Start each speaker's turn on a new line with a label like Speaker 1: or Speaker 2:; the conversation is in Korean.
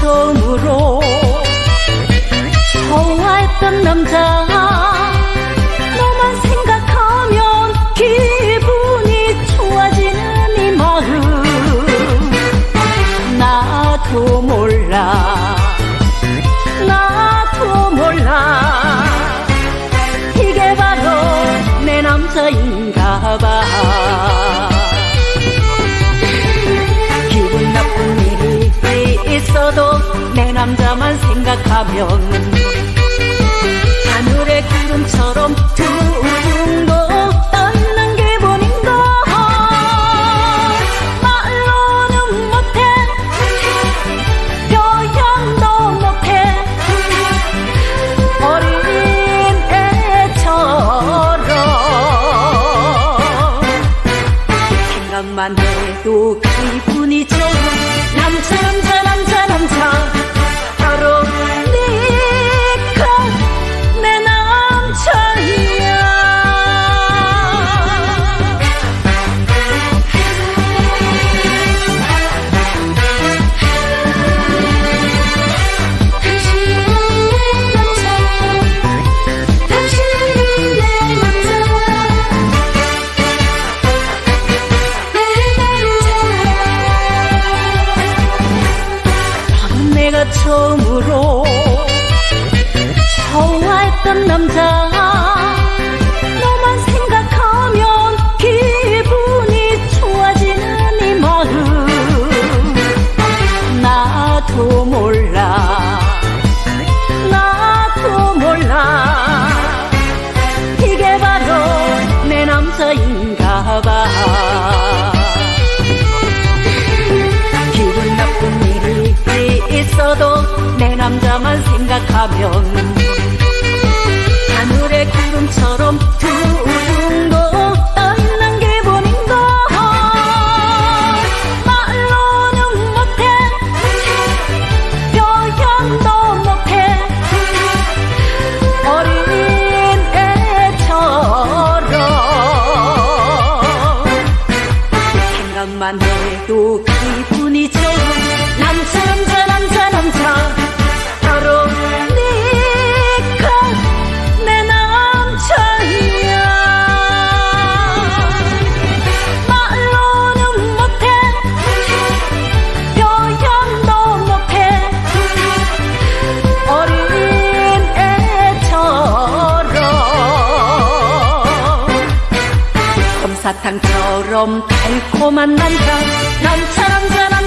Speaker 1: 처음으로 좋아했던 남자 내 남자만 생각하면 하늘의 구름처럼 둥둥 떠있는 기분인가 말로는 못해 표현도 못해. 어린 애처럼 생각만 해도 기분이 좋은 남자 남자 남자 남자 바로 처음으로 좋아했던 남자. 너만 생각하면 기분이 좋아지는 이 마음 나도 몰라. 나도 몰라. 이게 바로 내 남자인 생각하면 하늘의 구름처럼 둥둥 떠있는 기분인가 말로는 못해 표현도 못해. 어린 애처럼 생각만 해도 기분이 좋은 사탕처럼 달콤한 남자 남자 남자